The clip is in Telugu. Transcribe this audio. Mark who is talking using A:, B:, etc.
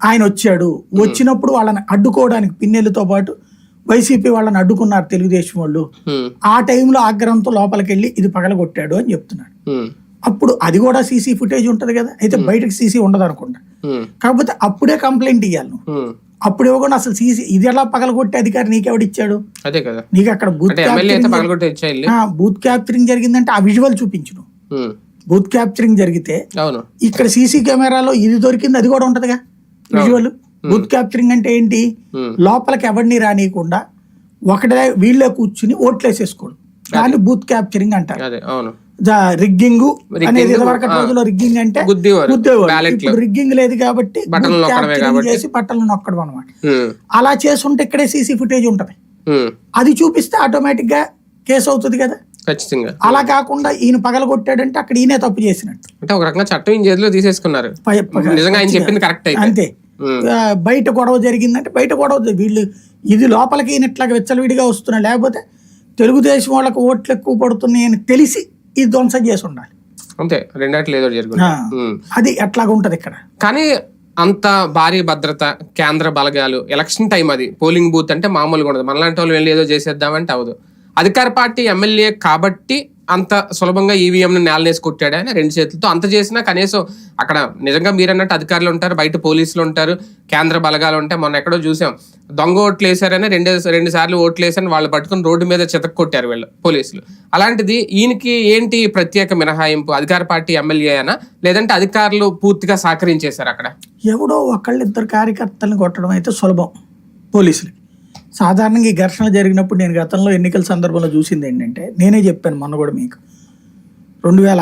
A: ఆయన వచ్చాడు. వచ్చినప్పుడు వాళ్ళని అడ్డుకోవడానికి పిన్నెలతో పాటు వైసీపీ వాళ్ళని అడ్డుకున్నారు తెలుగుదేశం వాళ్ళు. ఆ టైంలో ఆగ్రహంతో లోపలికి వెళ్ళి ఇది పగలగొట్టాడు అని చెప్తున్నాడు. అప్పుడు అది కూడా సీసీ ఫుటేజ్ ఉంటది కదా? అయితే బయటకు సీసీ ఉండదు అనుకుంటా. కాకపోతే అప్పుడే కంప్లైంట్ ఇవ్వాలి నువ్వు. అప్పుడు ఇవ్వకుండా అసలు సీసీ ఇది ఎలా పగలగొట్టే అధికారి నీకెవడిచ్చాడు
B: అదే కదా.
A: నీకు అక్కడ బూత్ క్యాప్చరింగ్ జరిగిందంటే ఆ విజువల్ చూపించు బూత్ క్యాప్చరింగ్ జరిగితే ఇక్కడ సీసీ కెమెరాలో ఇది దొరికింది అది కూడా ఉంటదిగా? విజువల్ బూత్ క్యాప్చరింగ్ అంటే ఏంటి? లోపలికి ఎవరిని రానియకుండా ఒకటే వీళ్ళే కూర్చుని ఓట్లేసేసుకోవడం దాన్ని బూత్ క్యాప్చరింగ్ అంటారు. రిగ్గింగ్ అనేది ఇదివరకు రోజుల్లో రిగ్గింగ్ అంటే ఇప్పుడు రిగ్గింగ్ లేదు కాబట్టి. చేసి బట్టలు నొక్కడం అనమాట అలా చేసుంటే ఇక్కడే సీసీ ఫుటేజ్ ఉంటది. అది చూపిస్తే ఆటోమేటిక్గా కేసు అవుతుంది కదా.
B: ఖచ్చితంగా.
A: అలా కాకుండా ఈయన పగలగొట్టాడంటే అక్కడ ఈయనే తప్పు చేసినట్టు.
B: అంటే ఒక రకంగా చట్టం చేతిలో తీసేసుకున్నారు. నిజంగా ఆయన చెప్పింది కరెక్ట్
A: అంతే. బయట గొడవ జరిగిందంటే బయట గొడవ వీళ్ళు ఇది లోపలికి ఇట్లాగా విచ్చలవిడిగా వస్తున్నా లేకపోతే తెలుగుదేశం వాళ్ళకి ఓట్లు ఎక్కువ పడుతున్నాయని తెలిసి ఇది ధ్వంసం చేసి ఉండాలి.
B: అంతే రెండాట్లు ఏదో జరుగుతుంది.
A: అది ఎట్లాగా ఉంటది ఇక్కడ?
B: కానీ అంత భారీ భద్రత కేంద్ర బలగాలు ఎలక్షన్ టైం అది. పోలింగ్ బూత్ అంటే మామూలుగా ఉండదు. మనలాంటి వాళ్ళు వెళ్ళి ఏదో చేసేద్దామంటే అవదు అధికార పార్టీ ఎమ్మెల్యే కాబట్టి అంత సులభంగా ఈవీఎంని నేలనేసి కొట్టాడు రెండు చేతులతో. అంత చేసినా కనీసం అక్కడ నిజంగా మీరన్నట్టు అధికారులు ఉంటారు బయట పోలీసులు ఉంటారు కేంద్ర బలగాలు ఉంటాయి. మొన్న ఎక్కడో చూసాం. దొంగ ఓట్లు వేసారని రెండు రెండు సార్లు ఓట్లు వేసారని వాళ్ళు పట్టుకుని రోడ్డు మీద చితక్ కొట్టారు వీళ్ళు పోలీసులు. అలాంటిది ఈయనకి ఏంటి ప్రత్యేక మినహాయింపు? అధికార పార్టీ ఎమ్మెల్యే అయినా లేదంటే అధికారులు పూర్తిగా సహకరించేశారు అక్కడ?
A: ఎవడో ఒకళ్ళిద్దరు కార్యకర్తలను కొట్టడం అయితే సులభం పోలీసులకి. సాధారణంగా ఈ ఘర్షణ జరిగినప్పుడు నేను గతంలో ఎన్నికల సందర్భంలో చూసింది ఏంటంటే నేనే చెప్పాను మొన్న కూడా మీకు. రెండు వేల